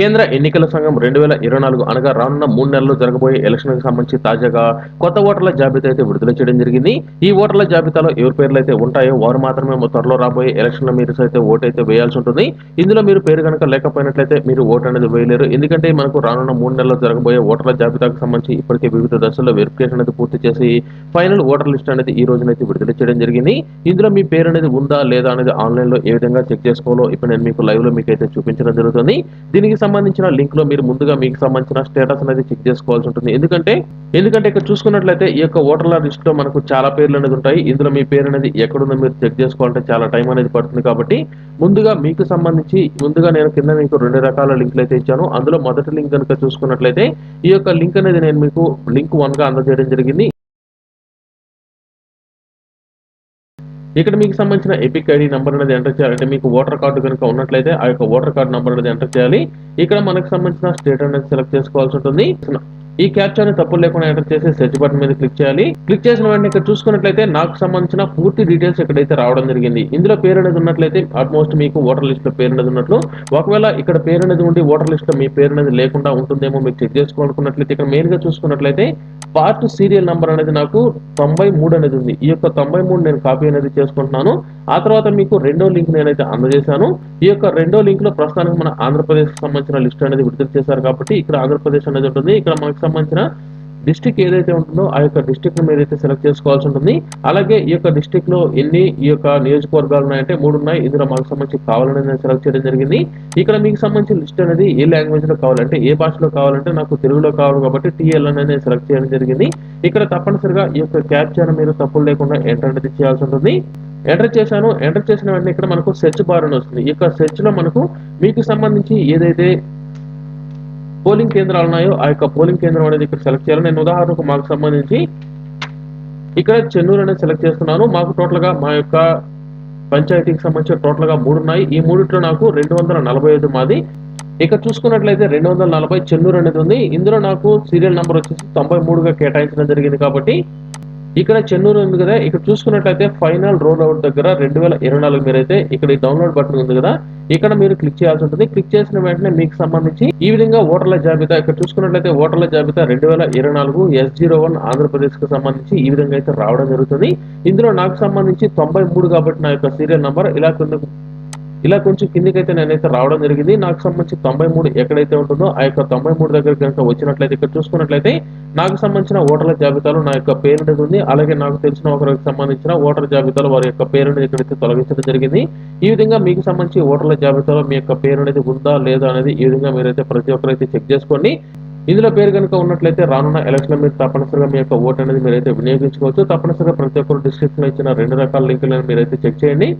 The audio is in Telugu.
కేంద్ర ఎన్నికల సంఘం రెండు వేల ఇరవై నాలుగు అనగా రానున్న మూడు నెలల్లో జరగబోయే ఎలక్షన్కి సంబంధించి తాజాగా కొత్త ఓటర్ల జాబితా అయితే విడుదల చేయడం జరిగింది. ఈ ఓటర్ల జాబితాలో ఎవరి పేర్లు అయితే ఉంటాయో వారు మాత్రమే త్వరలో రాబోయే ఎలక్షన్ మీరు అయితే ఓటు అయితే వేయాల్సి ఉంటుంది. ఇందులో మీరు పేరు కనుక లేకపోయినట్లయితే మీరు ఓటు అనేది వేయలేరు. ఎందుకంటే మనకు రానున్న మూడు నెలల్లో జరగబోయే ఓటర్ల జాబితాకు సంబంధించి ఇప్పటికే వివిధ దశల్లో వెరిఫికేషన్ అనేది పూర్తి చేసి ఫైనల్ ఓటర్ లిస్ట్ అనేది ఈ రోజునైతే విడుదల చేయడం జరిగింది. ఇందులో మీ పేరు అనేది ఉందా లేదా అనేది ఆన్లైన్లో ఏ విధంగా చెక్ చేసుకోవాలో ఇప్పుడు నేను మీకు లైవ్లో మీకు అయితే చూపించడం జరుగుతుంది. దీనికి సంబంధించిన లింక్లో మీరు ముందుగా మీకు సంబంధించిన స్టేటస్ అనేది చెక్ చేసుకోవాల్సి ఉంటుంది. ఎందుకంటే ఎందుకంటే ఇక్కడ చూసుకున్నట్లయితే ఈ యొక్క ఓటర్ల లిస్ట్లో మనకు చాలా పేర్లు అనేది ఉంటాయి. ఇందులో మీ పేరు అనేది ఎక్కడుందో మీరు చెక్ చేసుకోవాలంటే చాలా టైం అనేది పడుతుంది కాబట్టి ముందుగా మీకు సంబంధించి ముందుగా నేను కింద మీకు రెండు రకాల లింకులు అయితే ఇచ్చాను. అందులో మొదటి లింక్ కనుక చూసుకున్నట్లయితే ఈ యొక్క లింక్ అనేది నేను మీకు లింక్ వన్గా అందజేయడం జరిగింది. ఇక్కడ మీకు సంబంధించిన ఎపిక్ ఐడి నెంబర్ అనేది ఎంటర్ చేయాలంటే మీకు ఓటర్ కార్డు కనుక ఉన్నట్లయితే ఆ యొక్క ఓటర్ కార్డు నెంబర్ అనేది ఎంటర్ చేయాలి. ఇక్కడ మనకు సంబంధించిన స్టేట్ అనేది సెలెక్ట్ చేసుకోవాల్సి ఉంటుంది. ఈ క్యాప్చర్ తప్పులు లేకుండా ఎంటర్ చేసి సెర్చ్ బటన్ మీద క్లిక్ చేయాలి. క్లిక్ చేసిన వెంటనే ఇక్కడ చూసుకున్నట్లయితే నాకు సంబంధించిన పూర్తి డీటెయిల్స్ ఇక్కడైతే రావడం జరిగింది. ఇందులో పేరు అనేది ఉన్నట్లయితే ఆల్మోస్ట్ మీకు ఓటర్ లిస్ట్లో పేరు అనేది ఉన్నట్లు. ఒకవేళ ఇక్కడ పేరు అనేది ఉండి ఓటర్ లిస్ట్లో మీ పేరు అనేది లేకుండా ఉంటుందేమో మీరు చెక్ చేసుకోనుకున్నట్లయితే ఇక్కడ మెయిన్గా చూసుకున్నట్లయితే పార్ట్ సీరియల్ నంబర్ అనేది నాకు తొంభై మూడు అనేది ఉంది. ఈ యొక్క తొంభై మూడు నేను కాపీ అనేది చేసుకుంటున్నాను. ఆ తర్వాత మీకు రెండో లింక్ నేనైతే అందజేశాను. ఈ యొక్క రెండో లింక్లో ప్రస్తుతానికి మన ఆంధ్రప్రదేశ్ సంబంధించిన లిస్ట్ అనేది విడుదల చేశారు కాబట్టి ఇక్కడ ఆంధ్రప్రదేశ్ అనేది ఉంటుంది. ఇక్కడ మనకు సంబంధించిన డిస్టిక్ ఏదైతే ఉంటుందో ఆ యొక్క డిస్టిక్ను మీరైతే సెలెక్ట్ చేసుకోవాల్సి ఉంటుంది. అలాగే ఈ యొక్క డిస్టిక్లో ఎన్ని ఈ యొక్క నియోజకవర్గాలు ఉన్నాయంటే మూడు ఉన్నాయి. ఇందులో మాకు సంబంధించి కావాలని నేను సెలెక్ట్ చేయడం జరిగింది. ఇక్కడ మీకు సంబంధించిన లిస్ట్ అనేది ఏ లాంగ్వేజ్లో కావాలంటే ఏ భాషలో కావాలంటే నాకు తెలుగులో కావాలి కాబట్టి టీఎల్ అనేది నేను సెలెక్ట్ చేయడం జరిగింది. ఇక్కడ తప్పనిసరిగా ఈ యొక్క క్యాప్చర్ మీరు తప్పులు లేకుండా ఎంటర్ అనేది చేయాల్సి ఉంటుంది. ఎంటర్ చేశాను ఎంటర్ చేసిన వెంటనే ఇక్కడ మనకు సెర్చ్ బార్ అని వస్తుంది. ఈ యొక్క సెర్చ్లో మనకు మీకు సంబంధించి ఏదైతే పోలింగ్ కేంద్రాలు ఉన్నాయో ఆ యొక్క పోలింగ్ కేంద్రం అనేది ఇక్కడ సెలెక్ట్ చేయాలి. నేను ఉదాహరణకు మాకు సంబంధించి ఇక్కడ చెన్నూరు అనేది సెలెక్ట్ చేస్తున్నాను. మాకు టోటల్గా మా యొక్క పంచాయతీకి సంబంధించి టోటల్గా మూడు ఉన్నాయి. ఈ మూడిట్లో నాకు రెండు వందల నలభై ఐదు మాది. ఇక్కడ చూసుకున్నట్లయితే రెండు వందల నలభై చెన్నూరు అనేది ఉంది. ఇందులో నాకు సీరియల్ నెంబర్ వచ్చేసి తొంభై మూడుగా కేటాయించడం జరిగింది కాబట్టి ఇక్కడ చెన్నూరు ఉంది కదా. ఇక్కడ చూసుకున్నట్లయితే ఫైనల్ రోల్ అవుట్ దగ్గర రెండు వేల ఇరవై నాలుగు మీరు అయితే ఇక్కడ డౌన్లోడ్ బటన్ ఉంది కదా. ఇక్కడ మీరు క్లిక్ చేయాల్సి ఉంటుంది. క్లిక్ చేసిన వెంటనే మీకు సంబంధించి ఈ విధంగా ఓటర్ల జాబితా ఇక్కడ చూసుకున్నట్లయితే ఓటర్ల జాబితా రెండు వేల ఇరవై నాలుగు ఎస్ జీరో వన్ ఆంధ్రప్రదేశ్కు సంబంధించి ఈ విధంగా అయితే రావడం జరుగుతుంది. ఇందులో నాకు సంబంధించి తొంభై మూడు కాబట్టి నా యొక్క సీరియల్ నంబర్ ఇలా కింద ఇలా కొంచెం కిందికైతే నేనైతే రావడం జరిగింది. నాకు సంబంధించి తొంభై మూడు ఎక్కడైతే ఉంటుందో ఆ యొక్క తొంభై మూడు దగ్గర కనుక వచ్చినట్లయితే ఇక్కడ చూసుకున్నట్లయితే నాకు సంబంధించిన ఓటర్ల జాబితాలో నా యొక్క పేరు అనేది ఉంది. అలాగే నాకు తెలిసిన ఒకరికి సంబంధించిన ఓటర్ జాబితాలో వారి యొక్క పేరు అనేది ఇక్కడైతే తొలగించడం జరిగింది. ఈ విధంగా మీకు సంబంధించి ఓటర్ల జాబితాలో మీ యొక్క పేరు అనేది ఉందా లేదా అనేది ఈ విధంగా మీరైతే ప్రతి ఒక్కరైతే చెక్ చేసుకోండి. ఇందులో పేరు కనుక ఉన్నట్లయితే రానున్న ఎలక్షన్ మీరు తప్పనిసరిగా మీ యొక్క ఓటు అనేది మీరైతే వినియోగించుకోవచ్చు. తప్పనిసరిగా ప్రతి ఒక్కరు డిస్క్రిప్షన్ ఇచ్చిన రెండు రకాల లింకులను మీరైతే చెక్ చేయండి.